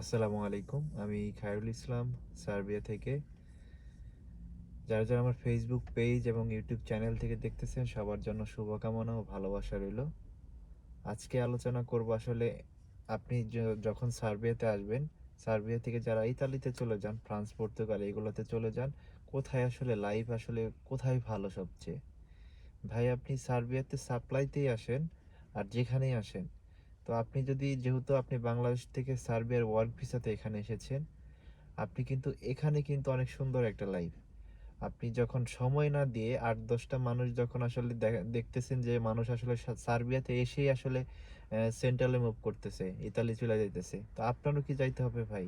আসসালামু আলাইকুম। আমি খায়রুল ইসলাম, সার্বিয়া থেকে। যারা যারা আমার ফেসবুক পেজ এবং ইউটিউব চ্যানেল থেকে দেখতেছেন, সবার জন্য শুভকামনা ও ভালোবাসা রইল। আজকে আলোচনা করব আসলে আপনি যখন সার্বিয়াতে আসবেন, সার্বিয়া থেকে যারা ইতালিতে চলে যান, ফ্রান্স, পর্তুগাল, এগুলোতে চলে যান, কোথায় আসলে লাইফ আসলে কোথায় ভালো সবচেয়ে? ভাই, আপনি সার্বিয়াতে সাপ্লাইতেই আসেন, আর যেখানেই আসেন তো আপনি যদি, যেহেতু আপনি বাংলাদেশ থেকে সার্বিয়ার ওয়ার্ক ভিসাতে এখানে এসেছেন, আপনি কিন্তু এখানে কিন্তু অনেক সুন্দর একটা লাইফ আপনি যখন সময় না দিয়ে আট, দশটা মানুষ যখন আসলে দেখতেছেন যে মানুষ আসলে সার্বিয়াতে এসেই আসলে সেন্ট্রালে মুভ করতেছে, ইতালি চলে যাইতেছে। তো আপনারও কি যাইতে হবে ভাই?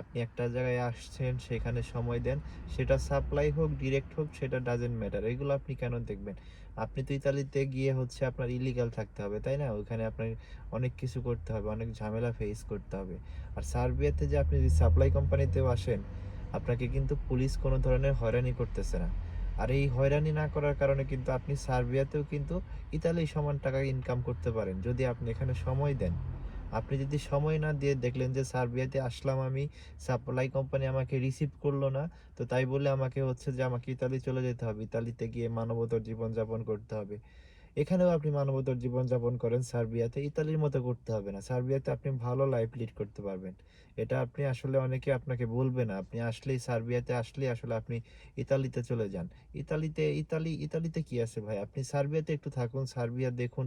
আপনি একটা জায়গায় আসছেন, সেখানে সময় দেন, সেটা সাপ্লাই হোক ডিরেক্ট হোক, সেটা ডাজেন্ট ম্যাটার এগুলো আপনি কেন দেখবেন? আপনি তো ইতালিতে গিয়ে হচ্ছে আপনার ইলিগাল থাকতে হবে, তাই না? ওইখানে আপনার অনেক কিছু করতে হবে, অনেক ঝামেলা ফেস করতে হবে। আর সার্বিয়াতে যে আপনি যদি সাপ্লাই কোম্পানিতেও আসেন আপনাকে কিন্তু পুলিশ কোনো ধরনের হয়রানি করতেছে না। আর এই হয়রানি না করার কারণে কিন্তু আপনি সার্বিয়াতেও কিন্তু ইতালি সমান টাকা ইনকাম করতে পারেন, যদি আপনি এখানে সময় দেন। আপনি যদি সময় না দিয়ে দেখলেন যে সার্বিয়াতে আসলাম আমি সাপ্লাই কোম্পানি আমাকে রিসিভ করল না, তো তাই বলে আমাকে হচ্ছে যে আমাকে ইতালি চলে যেতে হবে। ইতালিতে গিয়ে মানবতর জীবনযাপন করতে হবে। এখানেও আপনি মানবতর জীবনযাপন করেন সার্বিয়াতে, ইতালির মতো করতে হবে না। সার্বিয়াতে আপনি ভালো লাইফ লিড করতে পারবেন। এটা আপনি আসলে অনেকে আপনাকে বলবে না। আপনি আসলেই সার্বিয়াতে আসলেই আসলে আপনি ইতালিতে চলে যান। ইতালিতে, ইতালি, ইতালিতে কি আছে ভাই? আপনি সার্বিয়াতে একটু থাকুন, সার্বিয়া দেখুন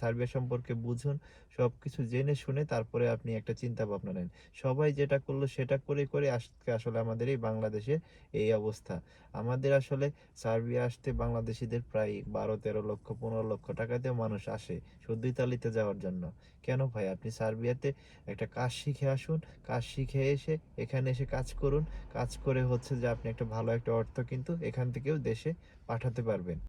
সার্বিয়া সম্পর্কে বুঝুন সব কিছু জেনে শুনে তারপরে আপনি একটা চিন্তা ভাবনা নেন। সবাই যেটা করল সেটা করে করে আজকে আসলে আমাদের এই বাংলাদেশে এই অবস্থা। আমাদের আসলে সার্বিয়া আসতে বাংলাদেশিদের প্রায় বারো তেরো লক্ষ, পনেরো লক্ষ টাকাতেও মানুষ আসে শুদ্ধ ইতালিতে যাওয়ার জন্য। কেন ভাই? আপনি সার্বিয়াতে একটা কাজ শিখে আসুন, কাজ শিখে এসে এখানে এসে কাজ করুন। কাজ করে হচ্ছে যে আপনি একটা ভালো একটা অর্থ কিন্তু এখান থেকেও দেশে পাঠাতে পারবেন।